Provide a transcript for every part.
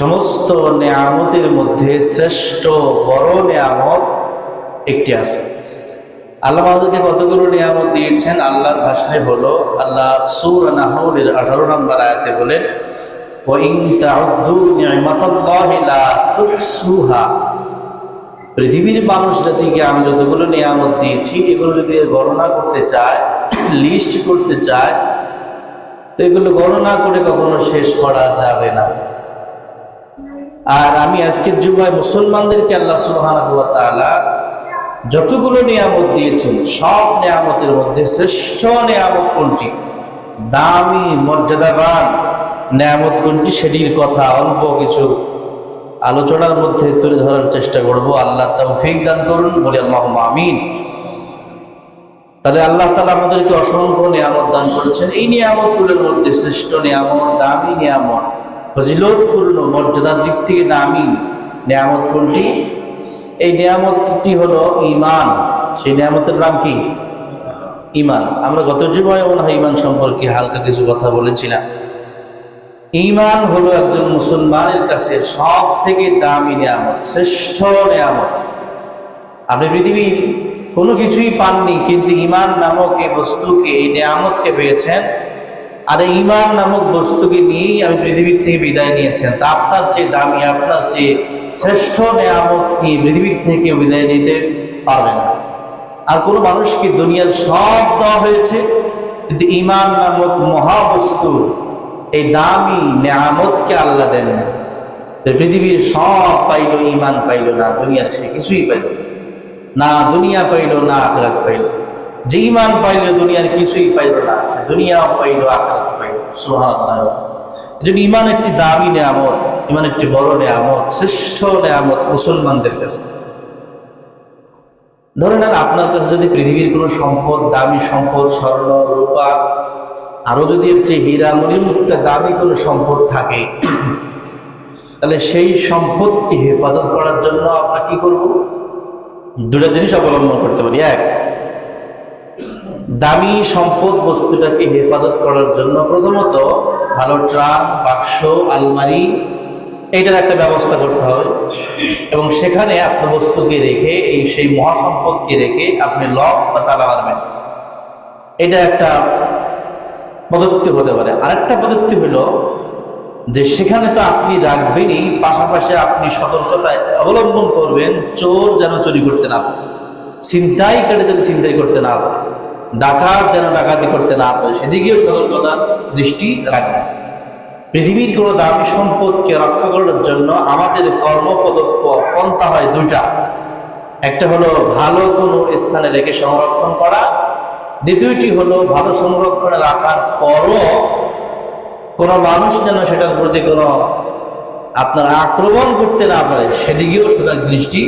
সমস্ত নেয়ামতের মধ্যে শ্রেষ্ঠ বড় নেয়ামত একটি আছে। আল্লাহ আমাদেরকে কতগুলো নিয়ামত দিয়েছেন? আল্লাহর ভাষায় হলো আল্লাহ সুর আঠারো নম্বর আয়াতে বলে পৃথিবীর মানুষ জাতিকে আমি যতগুলো নিয়ামত দিয়েছি, এগুলো যদি গণনা করতে চায় লিস্ট করতে চায়, তো এগুলো গণনা করে কখনো শেষ করা যাবে না। আর আমি আজকের যুগায় মুসলমানদেরকে আল্লাহ ওয়া যতগুলো নিয়ামত দিয়েছেন, সব নিয়ামতের মধ্যে শ্রেষ্ঠ নিয়ামত কোনটি? দামি, মর্যাদাবান নিয়ামত কোনটি? সেটির কথা অল্প কিছু আলোচনার মধ্যে তুলে ধরার চেষ্টা করব। আল্লাহ তৌফিক দান করুন, বলে আল্লাহ আমিন। তাহলে আল্লাহ তালা আমাদেরকে অসংখ্য নিয়ামত দান করেছেন। এই নিয়ামতগুলোর মধ্যে শ্রেষ্ঠ নিয়ামত, দামি নিয়ামত ফজিলতপূর্ণ মর্যাদার দিক থেকে দামি নিয়ামত কোনটি? এই নিয়ামতটি হলো ইমান সেই নিয়ামতের নাম কি? ইমান আমরা গত জীবনে মনে হয় ইমান সম্পর্কে হালকা কিছু কথা বলেছিলাম। ইমান হলো একজন মুসলমানের কাছে সব থেকে দামি নিয়ামত, শ্রেষ্ঠ নিয়ামত। আপনি পৃথিবীর কোনো কিছুই পাননি, কিন্তু ইমান নামক এই বস্তুকে, এই নিয়ামতকে পেয়েছেন। আর এই ইমান নামক বস্তুকে নিয়েই আমি পৃথিবীর থেকে বিদায় নিয়েছেন। তা আপনার চেয়ে দামি, আপনার চেয়ে শ্রেষ্ঠ নিয়ামত নিয়ে পৃথিবীর থেকে বিদায় নিতে পারবে না। আর কোনো মানুষকে দুনিয়ার সব দেওয়া হয়েছে? কিন্তু ইমান নামক মহাবস্তু, এই দামি নিয়ামতকে আল্লাহ দেন না। পৃথিবীর সব পাইল, ইমান পাইল না, দুনিয়ার সে কিছুই পাইল। না দুনিয়া পাইল, না আখরাত পাইল। যে ইমান পাইল, দুনিয়ার কিছুই পাইল না। সে দুনিয়াও পাইল আখরাত পাইল। সুবহানাল্লাহ। যদি ইমান একটি দামি নিয়ামত ইমান একটি বড় নিয়ামত, শ্রেষ্ঠ নিয়ামত মুসলমানদের কাছে। ধরে নেন, আপনার কাছে যদি পৃথিবীর কোনো সম্পদ, দামি সম্পদ, স্বর্ণ, রূপা, আরও যদি এর চেয়ে হীরা মণিমুক্তা দামি কোনো সম্পদ থাকে, তাহলে সেই সম্পদকে হেফাজত করার জন্য আমরা কি করব? দুটা জিনিস অবলম্বন করতে পারি। এক দামি সম্পদ বস্তুটাকে হেফাজত করার জন্য প্রথমত ভালো ট্রাম বাক্স, আলমারি, এইটার একটা ব্যবস্থা করতে হবে। এবং সেখানে আপনার বস্তুকে রেখে, এই সেই মহাসম্পদকে রেখে আপনি লক বা তালা মারবেন এটা একটা পদ্ধতি হতে পারে। আরেকটা পদ্ধতি হলো যে সেখানে তো আপনি রাখবেনই, পাশাপাশি আপনি সতর্কতায় অবলম্বন করবেন, চোর যেন চুরি করতে না পারে। কাটে যেন ছিনতাই করতে না পারে। ডাকাত যেন ডাকাতি করতে না পারে, সেদিকেও সতর্কতা দৃষ্টি রাখবেন পৃথিবীর কোনো দামি সম্পদকে রক্ষা করার জন্য আমাদের কর্মপদপ্প পন্থা হয় দুটা একটা হলো ভালো কোনো স্থানে রেখে সংরক্ষণ করা, দ্বিতীয়টি হলো ভালো সংরক্ষণে রাখার পরও কোনো মানুষ যেন সেটার প্রতি কোনো আপনার আক্রমণ করতে না পারে, সেদিকেও সেটার দৃষ্টি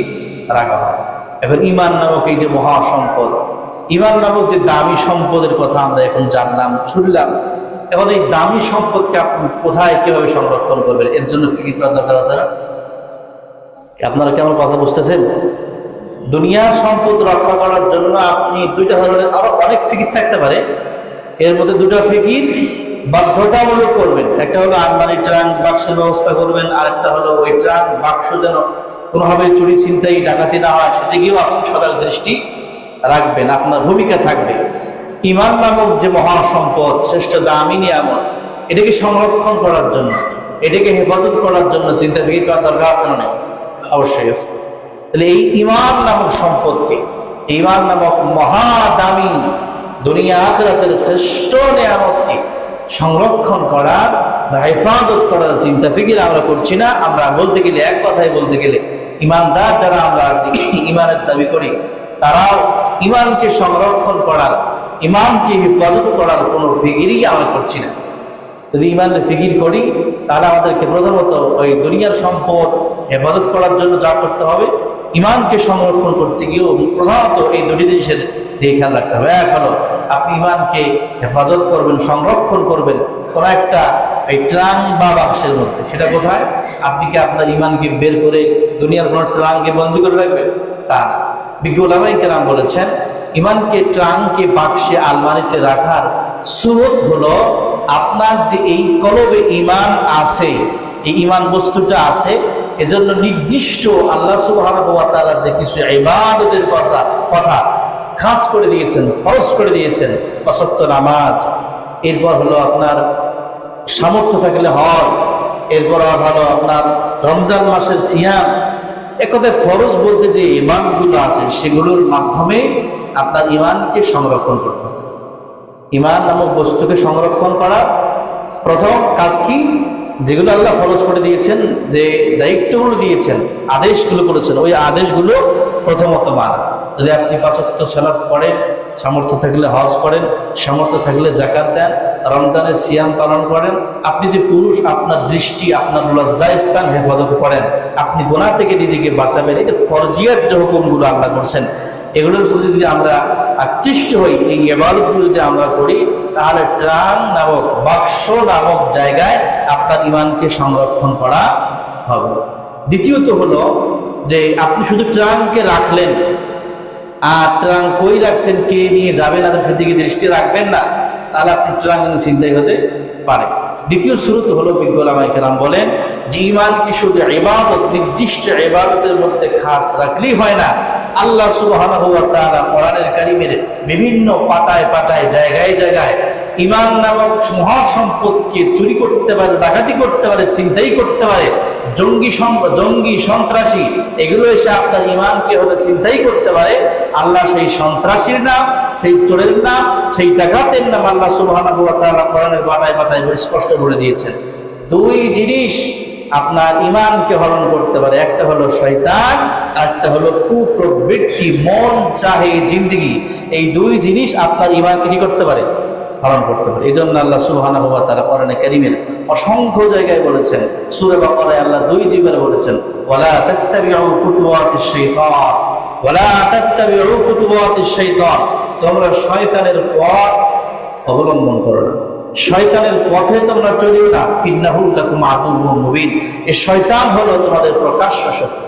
রাখা হয়। এখন ইমান নামক এই যে মহা সম্পদ ইমান নামক যে দামি সম্পদের কথা আমরা এখন জানলাম, শুনলাম। এখন এই দামি সম্পদকে আপনি কোথায় কীভাবে সংরক্ষণ করবেন? এর জন্য কি কি করার দরকার আছে? আপনারা কেমন কথা বুঝতেছেন? দুনিয়ার সম্পদ রক্ষা করার জন্য আপনি দুইটা ধরনের আরও অনেক ফিকির থাকতে পারে। এর মধ্যে দুটো ফিকির বাধ্যতামূলক করবেন। একটা হলো আলমারি ট্রাঙ্ক বাক্সের ব্যবস্থা করবেন আর একটা হলো ওই ট্রাঙ্ক বাক্স যেন কোনোভাবে চুরি ছিনতাই, ডাকাতি না হয়, সেদিকেও আপনি সদার দৃষ্টি রাখবেন, আপনার ভূমিকা থাকবে। ইমান নামক যে মহা সম্পদ, শ্রেষ্ঠ দামি নিয়ামত, এটাকে সংরক্ষণ করার জন্য, এটাকে হেফাজত করার জন্য চিন্তা ফিকির করার দরকার আছে না অবশ্যই আছে। তাহলে এই ইমান নামক সম্পদকে ইমান নামক মহা দামি দুনিয়া আখরাতের শ্রেষ্ঠ নিয়ামতকে সংরক্ষণ করার বা হেফাজত করার চিন্তা ফিকির আমরা করছি না। আমরা বলতে গেলে, এক কথায় বলতে গেলে, ইমানদার যারা আমরা আছি, ইমানের দাবি করি, তারাও ইমানকে সংরক্ষণ করার, ইমানকে হেফাজত করার কোনো ফিকিরই আমরা করছি না। যদি ইমানের ফিকির করি, তাহলে আমাদেরকে প্রথমত ওই দুনিয়ার সম্পদ হেফাজত করার জন্য যা করতে হবে, ইমানকে সংরক্ষণ করতে গিয়েও প্রধানত এই দুটি জিনিসের দিয়ে খেয়াল রাখতে হবে। এক হলো, আপনি ইমানকে হেফাজত করবেন, সংরক্ষণ করবেন কোন একটা এই ট্রাং বা বাক্সের মধ্যে। সেটা কোথায়? আপনি কি আপনার ইমানকে বের করে দুনিয়ার কোনো ট্রাঙ্কে বন্দি করে রাখবেন? তা না। বিজ্ঞ ওলামাই বলেছেন, ইমানকে ট্রাঙ্কে বাক্সে আলমারিতে রাখার সুরত হলো আপনার যে এই কলবে ইমান আছে, এই ইমান বস্তুটা আছে, এজন্য নির্দিষ্ট আল্লাহ তাআলা যে কিছু ইবাদতের কথা কথা খাস করে দিয়েছেন, ফরজ করে দিয়েছেন অসত্য নামাজ, এরপর হলো আপনার সামর্থ্য থাকলে হজ, এরপর হলো আপনার রমজান মাসের সিয়াম একথায় ফরজ বলতে যে ইমানগুলো আছে, সেগুলোর মাধ্যমে আপনার ইমানকে সংরক্ষণ করতে হবে। ইমান নামক বস্তুকে সংরক্ষণ করা, প্রথম কাজ কি? যেগুলো আল্লাহ ফরজ করে দিয়েছেন, যে দায়িত্বগুলো দিয়েছেন, আদেশগুলো করেছেন, ওই আদেশগুলো প্রথমত মানা। যদি আপনি পাঁচত্ব সালাদ পড়েন, সামর্থ্য থাকলে হজ করেন, সামর্থ্য থাকলে জাকাত দেন রমজানের সিয়াম পালন করেন, আপনি যে পুরুষ, আপনার দৃষ্টি, আপনার লজ্জা স্থান হেফাজত করেন, আপনি গোনা থেকে নিজেকে বাঁচাবেন, এই যে ফরজিয়ার যে হুকুমগুলো আল্লাহ করছেন, এগুলোর প্রতি যদি আমরা আকৃষ্ট হই, এই এবারতগুলো যদি আমরা করি, তাহলে ট্রান নামক, বাক্স নামক জায়গায় আপনার ইমানকে সংরক্ষণ করা হবে। দ্বিতীয়ত হলো যে আপনি শুধু ট্রানকে রাখলেন, আর ট্রান কই রাখছেন, কে নিয়ে যাবেন আর সেদিকে দৃষ্টি রাখবেন না। তাহলে আপনি ট্রান কিন্তু চিন্তাই হতে পারে। দ্বিতীয় শুরুতে হলো বিজ্ঞলামাই কেরাম বলেন, যে ইমানকে শুধু এবাদত নির্দিষ্ট এবাদতের মধ্যে খাস রাখলেই হয় না। আল্লাহ তাআলা কোরআনের কারিমের বিভিন্ন পাতায় পাতায়, জায়গায় জায়গায় ইমান নামক মহা সম্পদকে চুরি করতে পারে, ডাকাতি করতে পারে চিন্তাই করতে পারে। জঙ্গি জঙ্গি সন্ত্রাসী, এগুলো এসে আপনার ইমানকে হলে চিন্তাই করতে পারে। আল্লাহ সেই সন্ত্রাসীর নাম, সেই চোরের নাম, সেই ডাকাতের নাম আল্লাহ তাআলা কোরআনের পাতায় বলে স্পষ্ট করে দিয়েছেন। দুই জিনিস আপনার ইমানকে হরণ করতে পারে। একটা হলো শয়তান একটা হলো কুপ্রবৃত্তি, মন চাহে জিন্দগি। এই দুই জিনিস আপনার ইমানকে কি করতে পারে? হরণ করতে পারে। এই জন্য আল্লাহ সুবহানাহু ওয়া তাআলা কোরআনে কারীমের অসংখ্য জায়গায় বলেছেন, সূরা বাকারায় আল্লাহ দুই দুইবার বলেছেন তোমরা শয়তানের পথ অবলম্বন করো না। শয়তানের পথে তোমরা চলিও না। ইন্নাহুল লাকুম মুবিন। এই শয়তান হলো তোমাদের প্রকাশ্য শত্রু।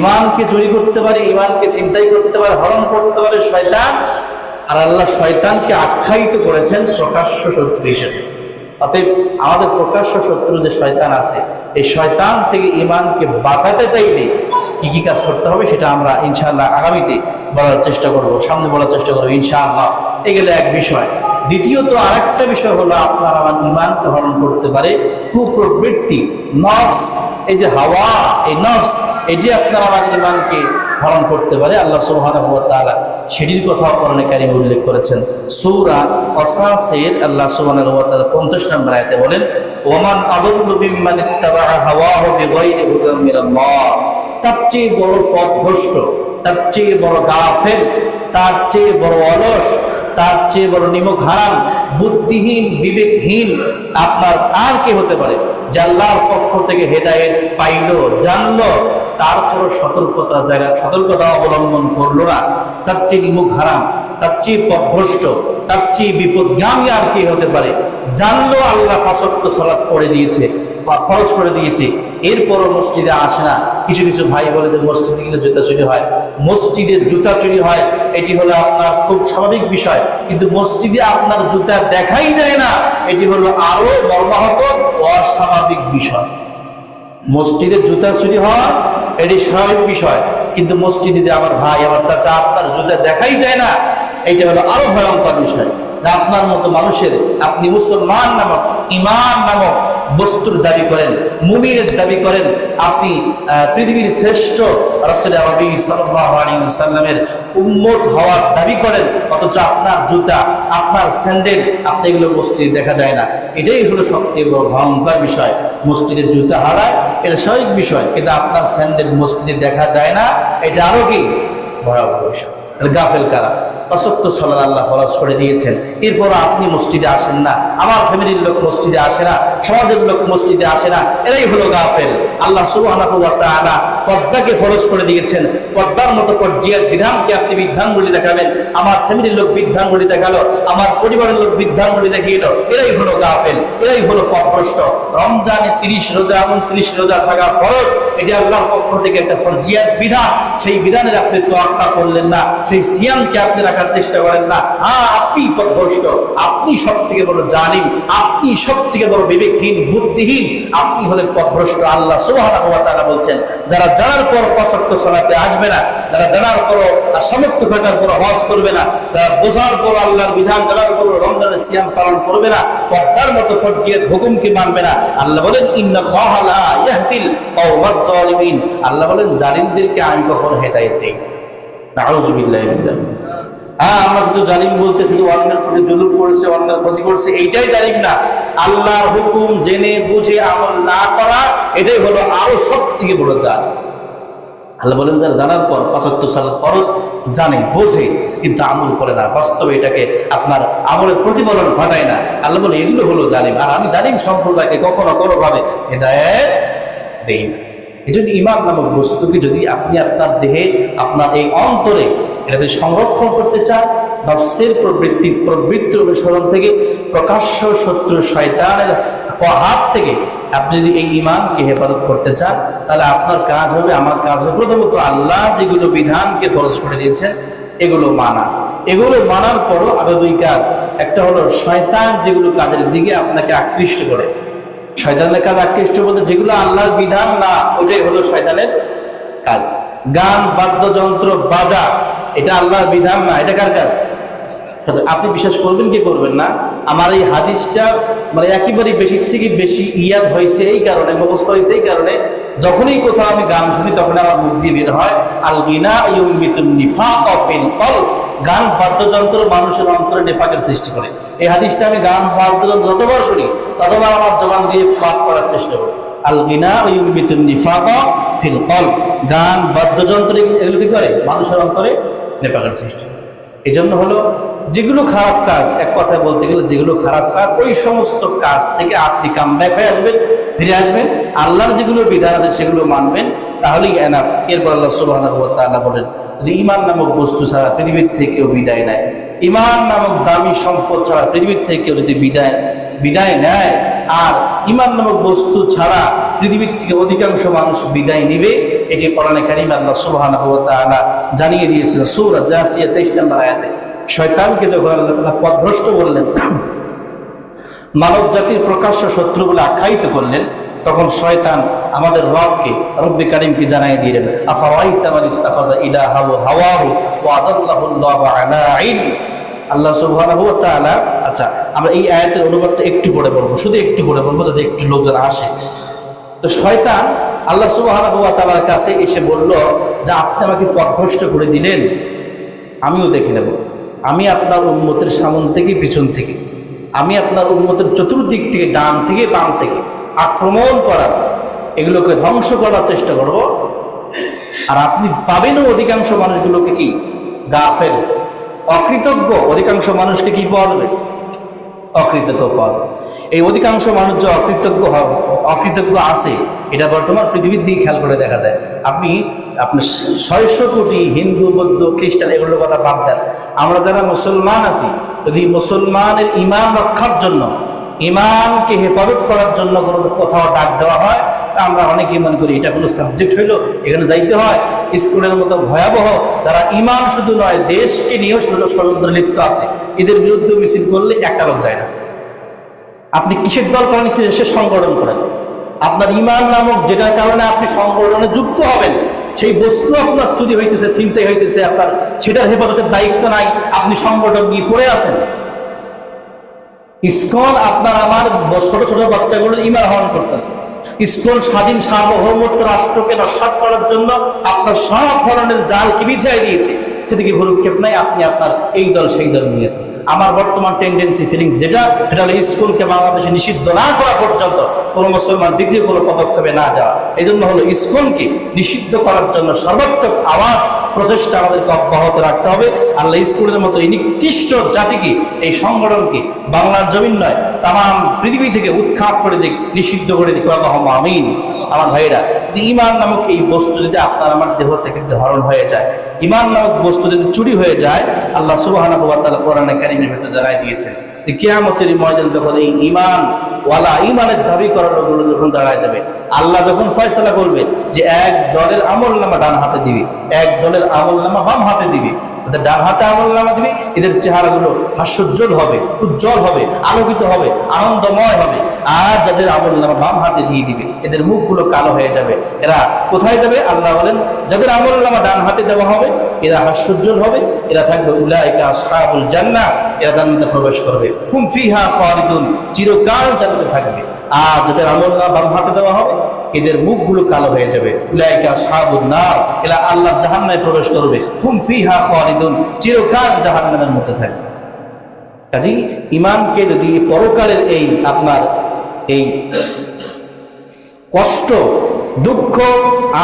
ইমানকে চুরি করতে পারে ইমানকে চিন্তাই করতে পারে, হরণ করতে পারে শয়তান আর আল্লাহ শয়তানকে আখ্যায়িত করেছেন প্রকাশ্য শত্রু হিসেবে। অতএব আমাদের প্রকাশ্য শত্রু যে শয়তান আছে, এই শয়তান থেকে ইমানকে বাঁচাতে চাইলে কি কি কাজ করতে হবে সেটা আমরা ইনশাআল্লাহ আগামীতে বলার চেষ্টা করব, সামনে বলার চেষ্টা করব ইনশাআল্লাহ। এগুলো এক বিষয়। দ্বিতীয়ত আরেকটা বিষয় হলো আপনার আমার ইমানকে হরণ করতে পারে কুপ্রবৃত্তি, নফস। এই যে হাওয়া, এই নফস এটি আপনার আমার ইমানকে হরণ করতে পারে, আল্লাহ তাআলা সেটির কথা কোরআনে কারিম উল্লেখ করেছেন। সূরা কসাসের আল্লাহ তাআলা 50 নম্বর আয়াতে বলেন, ওমান তার চেয়ে বড় পথ ভ্রষ্ট তার চেয়ে বড় গাফের তার চেয়ে বড় অলস তার চেয়ে বড় নিমক হারাম, বুদ্ধিহীন, বিবেকহীন আপনার আর কে হতে পারে? যে আল্লাহর পক্ষ থেকে হেদায়েত পাইলো, জানলো তারপর সতর্কতা জায়গা, সতর্কতা অবলম্বন করল না। তার চেয়ে নিমুখ হারাম, তার চেয়ে পথভ্রষ্ট, তার চেয়ে বিপদগামী আর কে হতে পারে? জানলো আল্লাহ পাঁচক্য সলাপ করে দিয়েছে বা খরচ করে দিয়েছে। এরপরও মসজিদে আসে না। কিছু কিছু ভাই বলে যে, মসজিদে গেলে জুতা চুরি হয়। মসজিদে জুতা চুরি হয়, এটি হলো আপনার খুব স্বাভাবিক বিষয়। কিন্তু মসজিদে আপনার জুতা দেখাই যায় না, এটি হলো আরও মর্মাহত, অস্বাভাবিক বিষয়। মসজিদে জুতা চুরি হওয়া, এটি স্বাভাবিক বিষয়। কিন্তু মসজিদে যে আমার ভাই, আমার চাচা আপনার জুতা দেখাই যায় না, এটা হলো আরও ভয়ঙ্কর বিষয়। আপনার মতো মানুষের আপনি মুসলমান নামক ইমান নামক বস্তুর দাবি করেন, মুমিনের দাবি করেন, আপনি পৃথিবীর শ্রেষ্ঠ রসুল উম্মত হওয়ার দাবি করেন, অথচ আপনার জুতা, আপনার স্যান্ডেল, আপনি এগুলো মসজিদে দেখা যায় না। এটাই হলো সবচেয়ে বড় ভয়ঙ্কর বিষয়। মসজিদের জুতা হারায়, এটা স্বাভাবিক বিষয়, কিন্তু আপনার স্যান্ডেল মসজিদে দেখা যায় না, এটা আরও কি? ভয়াবহ বিষয়। গাফেল কারা? অসত্য সাল্লাহ আল্লাহ ফরজ করে দিয়েছেন। এরপর আপনি মসজিদে আসেন না, আমার ফ্যামিলির লোক মসজিদে আসে না, সমাজের লোক মসজিদে আসে না, এরাই হলো গাফেল। আল্লাহ তাআলা পর্দাকে ফরজ করে দিয়েছেন। পর্দার মতো পর্যায়ের বিধানকে আপনি বিধানগুলি দেখাবেন। আমার ফ্যামিলির লোক বিধানগুলি দেখাল, আমার পরিবারের লোক বিধানগুলি দেখিয়ে এরাই হলো গাফেল, এরাই হলো পথভ্রষ্ট রমজানে তিরিশ রোজা, উনত্রিশ রোজা থাকা ফরজ, এটি আল্লাহর পক্ষ থেকে একটা ফরজিয়াত বিধান। সেই বিধানের আপনি তোয়াক্কা করলেন না, সেই সিয়ামকে আপনি রাখার রাখার চেষ্টা করেন না। হ্যাঁ আপনি পথভ্রষ্ট আপনি সব থেকে বড় জালিম আপনি সব থেকে বড় বিবেকহীন, বুদ্ধিহীন, আপনি হলেন পথভ্রষ্ট। আল্লাহ তাআলা বলছেন, যারা জানার পর পছন্দ সালাতে আসবে না, যারা জানার পর আর সামর্থ্য থাকার পর হজ করবে না, যারা বোঝার পর আল্লাহর বিধান, জানার পর রমজানের সিয়াম পালন করবে না, পর্দার মতো পর্যায়ের হুকুমকে মানবে না। আল্লাহ বলেন জালিমিন। আল্লাহ বলেন, জালিমদেরকে আমি কখনো হেদায়েত দেই নাউযুবিল্লাহি মিন যালিক। হ্যাঁ আমরা শুধু জালিম বলতে শুধু অন্যের প্রতি জুলুম করেছে, অন্যের ক্ষতি এইটাই না। আল্লাহর হুকুম জেনে, বুঝে, আমল না করা, এটাই হলো আরও সব থেকে বড় আল্লাহ বলেন, যারা জানার পর সালের ফরজ জানে, বোঝে, কিন্তু আমল করে না। বাস্তবে এটাকে আপনার আমলের প্রতিফলন ঘটায় না। আল্লাহ বলে, এগুলো হলো জালিম। আর আমি জালিম সম্প্রদায়কে কখনো কোনোভাবে দেই না। এই জন্য ইমান নামক বস্তুকে যদি আপনি আপনার দেহে, আপনার এই অন্তরে এটা যদি সংরক্ষণ করতে চান নফসের প্রবৃত্তি, প্রবৃত্তির অনুসরণ থেকে প্রকাশ্য শত্রু শয়তানের হাত থেকে আপনি যদি এই ইমানকে হেফাজত করতে চান, তাহলে আপনার কাজ হবে, আমার কাজ হবে প্রথমত আল্লাহ যেগুলো বিধানকে খরচ করে দিয়েছেন, এগুলো মানা। এগুলো মানার পরও আরও দুই কাজ। একটা হলো শয়তান যেগুলো কাজের দিকে আপনাকে আকৃষ্ট করে। শয়তানের কাজ আকৃষ্ট বলতে যেগুলো আল্লাহর বিধান না, ওটাই হলো শয়তানের কাজ। গান, বাদ্যযন্ত্র, বাজা এটা আল্লাহর বিধান না, এটা কার কাজ? আপনি বিশ্বাস করবেন কি করবেন না? আমার এই হাদিসটা মানে একেবারে বেশি থেকে বেশি ইয়াদ হয়েছে এই কারণে, মুখস্থ হয়েছে এই কারণে। যখনই কোথাও আমি গান শুনি, তখন আমার মুখ দিয়ে বের হয়, আল গিনা গান বাদ্যযন্ত্র মানুষের অন্তরে নেফাকের সৃষ্টি করে। এই হাদিসটা আমি গান, বাদ্যযন্ত্র যতবার শুনি, ততবার আমার জবান দিয়ে পাঠ করার চেষ্টা করি। আল গিনা ইউমিতুন নিফাক ফিল কলব। গান, বাদ্যযন্ত্র এগুলো কি করে? মানুষের অন্তরে নেফাকের সৃষ্টি এই জন্য হলো যেগুলো খারাপ কাজ, এক কথায় বলতে গেলে যেগুলো খারাপ কাজ, ওই সমস্ত কাজ থেকে আপনি কাম ব্যাক হয়ে আসবেন, ফিরে আসবেন। আল্লাহর যেগুলো বিধান আছে সেগুলো মানবেন তাহলেই এনাফ এরপর আল্লাহ সুবাহ বলেন, যদি ইমান নামক বস্তু ছাড়া পৃথিবীর থেকে কেউ বিদায় নেয় ইমান নামক দামি সম্পদ ছাড়া পৃথিবীর থেকে কেউ যদি বিদায় বিদায় নেয়, আর ইমান নামক বস্তু ছাড়া পৃথিবীর থেকে অধিকাংশ মানুষ বিদায় নিবে। এটি কোরআনে কারিম আল্লাহ সুবহানাহু ওয়া জানিয়ে দিয়েছিল সূরা জাসিয়া 23 নম্বর আয়াতে। শয়তানকে যখন আল্লাহ তাআলা পথভ্রষ্ট বললেন মানব জাতির প্রকাশ্য শত্রু বলে আখ্যায়িত করলেন, তখন শয়তান আমাদের রবকে, রব্বি কারিমকে জানাই দিলেন আল্লাহু আলা আল্লাহ সুবহানাহু আচ্ছা আমরা এই আয়াতের অনুবাদটা একটু পড়ে বলব, শুধু একটু পড়ে বলব যাতে একটু লোকজন আসে। তো শয়তান আল্লাহ তাআলার কাছে এসে বলল, যে আপনি আমাকে পথভ্রষ্ট করে দিলেন, আমিও দেখে নেব। আমি আপনার উন্মতের সামন থেকে, পিছন থেকে। আমি আপনার উন্মতের চতুর্দিক থেকে, ডান থেকে, বাম থেকে আক্রমণ করার, এগুলোকে ধ্বংস করার চেষ্টা করব। আর আপনি পাবেনও অধিকাংশ মানুষগুলোকে কি? গাফেল। অকৃতজ্ঞ অধিকাংশ মানুষকে কি পাওয়া যাবে? অকৃতজ্ঞ যাবে এই অধিকাংশ মানুষ যে অকৃতজ্ঞ অকৃতজ্ঞ আছে, এটা বর্তমান পৃথিবীর দিকে খেয়াল করে দেখা যায়। আপনি আপনার ছয়শো কোটি হিন্দু, বৌদ্ধ, খ্রিস্টান এগুলোর কথা বাদ দেন। আমরা যারা মুসলমান আছি, যদি মুসলমানের ইমান রক্ষার জন্য, ইমানকে হেফাজত করার জন্য কোনো কোথাও ডাক দেওয়া হয়, তা আমরা অনেকেই মনে করি এটা কোনো সাবজেক্ট হইল, এখানে যাইতে হয়। স্কুলের মতো ভয়াবহ তারা ইমান শুধু নয়, দেশকে নিয়েও ষড়- ষড়যন্ত্রে লিপ্ত আছে। এদের বিরুদ্ধে মিছিল করলে একটা লোক যায় না। আপনি কিসের দল করেন, কিসের সংগঠন করেন? আপনার ইমান নামক যেটার কারণে আপনি সংগঠনে যুক্ত হবেন, সেই বস্তু আপনার চুরি হইতেছে চিন্তাই হইতেছে, আপনার সেটার হেফাজতের দায়িত্ব নাই, আপনি সংগঠন নিয়ে পড়ে আছেন। ইস্কন আপনার আমার ছোট ছোট বাচ্চাগুলোর ইমান হরণ করতেছে। ইসকন স্বাধীন সার্বভৌমত্ব রাষ্ট্রকে নস্বাত করার জন্য আপনার সব ধরনের জালকে বিছিয়ে দিয়েছে? সেদিকে ভুরুক্ষেপ নাই, আপনি আপনার এই দল, সেই দল নিয়েছেন। আমার বর্তমান টেন্ডেন্সি ফিলিংস যেটা, সেটা হলো স্কুলকে বাংলাদেশে নিষিদ্ধ না করা পর্যন্ত কোনো মুসলমান দ্বিতীয় কোনো পদক্ষেপে না যাওয়া। এই জন্য হলো স্কুলকে নিষিদ্ধ করার জন্য সর্বাত্মক আওয়াজ প্রচেষ্টা আমাদেরকে অব্যাহত রাখতে হবে। আল্লাহ স্কুলের মতো এই নিকৃষ্ট জাতিকে, এই সংগঠনকে বাংলার জমিন নয় তাম পৃথিবী থেকে উৎখাত করে দিক, নিষিদ্ধ করে দিক। আমিন। আমার ভাইরা ইমান নামক এই বস্তু যদি আপনার আমার দেহ থেকে হরণ হয়ে যায় ইমান নামক বস্তু যদি চুরি হয়ে যায়, আল্লাহ সুবাহ কোরআনে কারিমের ভেতর জানাই দিয়েছেন। কেয়ামতের ময়দান যখন এই ইমান ওয়ালা ইমানের দাবি করার লোকগুলো যখন দাঁড়ায় যাবে, আল্লাহ যখন ফয়সলা করবে যে এক দলের আমল নামা ডান হাতে দিবে, এক দলের আমল নামা বাম হাতে দিবি তাদের ডান হাতে আমল নামা দিবে, এদের চেহারাগুলো হাস্যোজ্জ্বল হবে, উজ্জ্বল হবে, আলোকিত হবে, আনন্দময় হবে। আর যাদের আমল নামা বাম হাতে দিয়ে দিবে, এদের মুখগুলো কালো হয়ে যাবে। এরা কোথায় যাবে? আল্লাহ বলেন, যাদের আমল নামা ডান হাতে দেওয়া হবে, এরা হাস্যোজ্জ্বল হবে। এরা থাকবে উলাইকা আসহাবুল জান্নাহ, এরা জান্নাতে প্রবেশ করবে। হুম ফিহা খালিদুন, চিরকাল জান্নাতে থাকবে। আর যাদের আমল নামা বাম হাতে দেওয়া হবে এদের মুখগুলো কালো হয়ে যাবে। এরা আল্লাহ জাহান্নামে প্রবেশ করবে। হুম চিরকাল জাহান্নামের মধ্যে থাকবে। কাজী ইমানকে যদি পরকালের এই আপনার এই কষ্ট, দুঃখ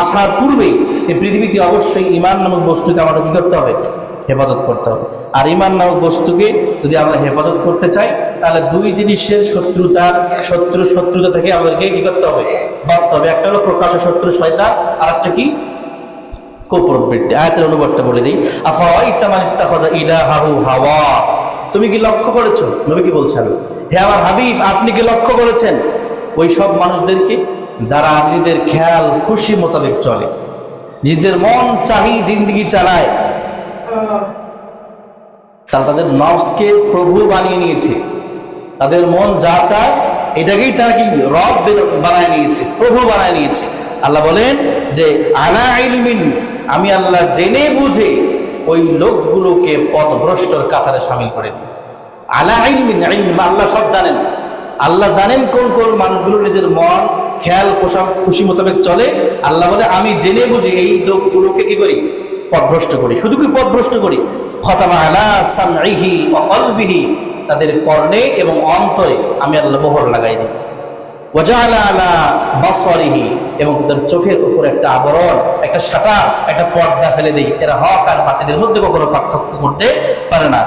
আসার পূর্বেই এই পৃথিবীতে অবশ্যই ইমান নামক বস্তুকে আমাদের কি করতে হবে? হেফাজত করতে হবে। আর ইমান নামক বস্তুকে যদি আমরা হেফাজত করতে চাই, তাহলে দুই জিনিসের শত্রুতা, শত্রু, শত্রুতা থেকে আমাদেরকে কি করতে হবে? বাঁচতে হবে। একটা হলো প্রকাশ্য শত্রু শয়তান আর একটা কি? কোপ্রবৃত্তি। আয়াতের অনুবাদটা বলে দিই। আফাওয়াইতামানিত্তাখাযা ইলাহাহু হাওয়া। তুমি কি লক্ষ্য করেছ? নবী কি বলছেন? হে আমার হাবিব, আপনি কি লক্ষ্য করেছেন? ওই সব মানুষদেরকে, যারা নিজেদের খেয়াল, খুশি মোতাবেক চলে। নিজেদের মন চাহি, জিন্দগি চালায়। তারা তাদের নফসকে প্রভু বানিয়ে নিয়েছে। তাদের মন যা চায়, এটাকেই তারা কি রব বানায় নিয়েছে, প্রভু বানায় নিয়েছে। আল্লাহ বলেন যে, আলা ইলমিন আমি আল্লাহ জেনে বুঝে ওই লোকগুলোকে পথভ্রষ্টর কাতারে সামিল করে দিই। আলা ইলমিন, ইলম, আল্লাহ সব জানেন। আল্লাহ জানেন কোন কোন মানুষগুলো নিজের মন, খেয়াল, পোশাক, খুশি মোতাবেক চলে। আল্লাহ বলে, আমি জেনে বুঝি এই লোকগুলোকে কি করি? পথভ্রষ্ট করি। শুধু কি পথভ্রষ্ট করি? আলা তাদের কর্ণে এবং অন্তরে আমি আল্লাহ মোহর লাগাই দিই। আলা এবং তাদের চোখের উপর একটা আবরণ, একটা শাটা একটা পর্দা ফেলে দেই। এরা হক আর বাতিলের মধ্যে কখনো পার্থক্য করতে পারে না।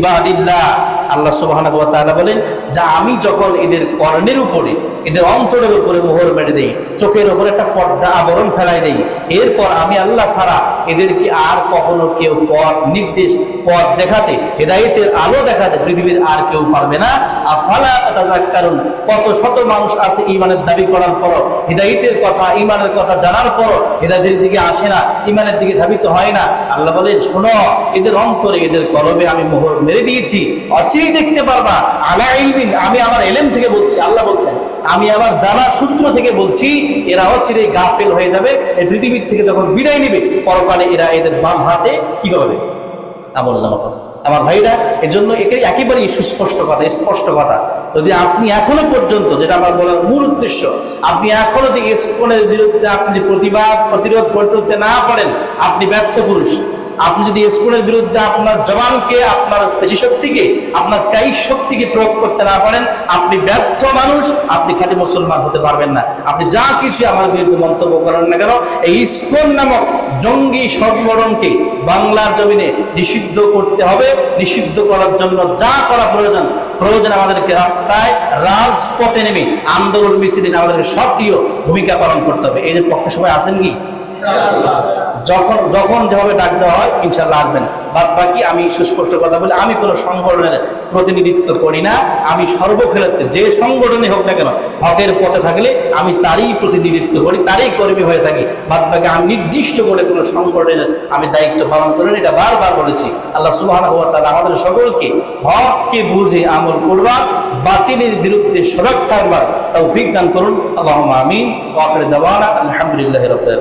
বাদিল্লাহ। আল্লাহ তাআলা বলেন, যা আমি যখন এদের কর্ণের উপরে এদের অন্তরের উপরে মোহর মেরে দেই, চোখের উপরে একটা পর্দা আবরণ ফেলাই দেই। এরপর আমি আল্লাহ ছাড়া এদেরকে আর কখনো কেউ পথ, নির্দেশ, পথ দেখাতে, হেদায়েতের আলো দেখাতে পৃথিবীর আর কেউ পারবে না। আফালা কারণ কত শত মানুষ আছে ইমানের দাবি করার পর হৃদায়তের কথা ইমানের কথা জানার পর হৃদায়তের দিকে আসে না ইমানের দিকে ধাবিত হয় না। আল্লাহ বলেন, শোনো, এদের অন্তরে, এদের কলবে আমি মোহর মেরে দিয়েছি। অচেই দেখতে পারবা, আলা আমি আমার এলেম থেকে বলছি, আল্লাহ বলছেন। আমি আমার জানা সূত্র থেকে বলছি, এরা অচিরে গাফেল হয়ে যাবে, এই পৃথিবীর থেকে যখন বিদায় নেবে, পরকালে এরা এদের বাম হাতে কি পাবে? আমল নামা আমার ভাইরা, এজন্য এটাই একেবারেই সুস্পষ্ট কথা, স্পষ্ট কথা। যদি আপনি এখনও পর্যন্ত, যেটা আমার বলার মূল উদ্দেশ্য, আপনি এখনও যদি ইস্কনের বিরুদ্ধে আপনি প্রতিবাদ, প্রতিরোধ করতে না পারেন, আপনি ব্যর্থ পুরুষ। আপনি যদি ইস্কনের বিরুদ্ধে আপনার জবানকে, আপনার পেশি শক্তিকে, আপনার কায়িক শক্তিকে প্রয়োগ করতে না পারেন, আপনি ব্যর্থ মানুষ, আপনি খালি মুসলমান হতে পারবেন না। আপনি যা কিছু আমার বিরুদ্ধে মন্তব্য করেন না কেন, এই ইস্কন নামক জঙ্গি সংগঠনকে বাংলার জমিনে নিষিদ্ধ করতে হবে। নিষিদ্ধ করার জন্য যা করা প্রয়োজন প্রয়োজন আমাদেরকে রাস্তায়, রাজপথে নেমে আন্দোলন মিছিলে আমাদেরকে সক্রিয় ভূমিকা পালন করতে হবে। এদের পক্ষে সবাই আছেন কি? যখন যখন যেভাবে ডাক দেওয়া হয় ইনশাল্লাহ আসবেন। বাদ বাকি আমি সুস্পষ্ট কথা বলি, আমি কোনো সংগঠনের প্রতিনিধিত্ব করি না। আমি সর্বক্ষেত্রে যে সংগঠনই হোক না কেন, হকের পথে থাকলে আমি তারই প্রতিনিধিত্ব করি, তারই কর্মী হয়ে থাকি। বাদ বাকি আমি নির্দিষ্ট করে কোনো সংগঠনের আমি দায়িত্ব পালন করি এটা বারবার বলেছি। আল্লাহ সুবাহ আমাদের সকলকে হককে বুঝে আমল করবা বাতিলের বিরুদ্ধে সজাগ থাকবার তৌফিক দান করুন। আল্লাহ আমিন। দাওয়ানা আলহামদুলিল্লাহ রবিল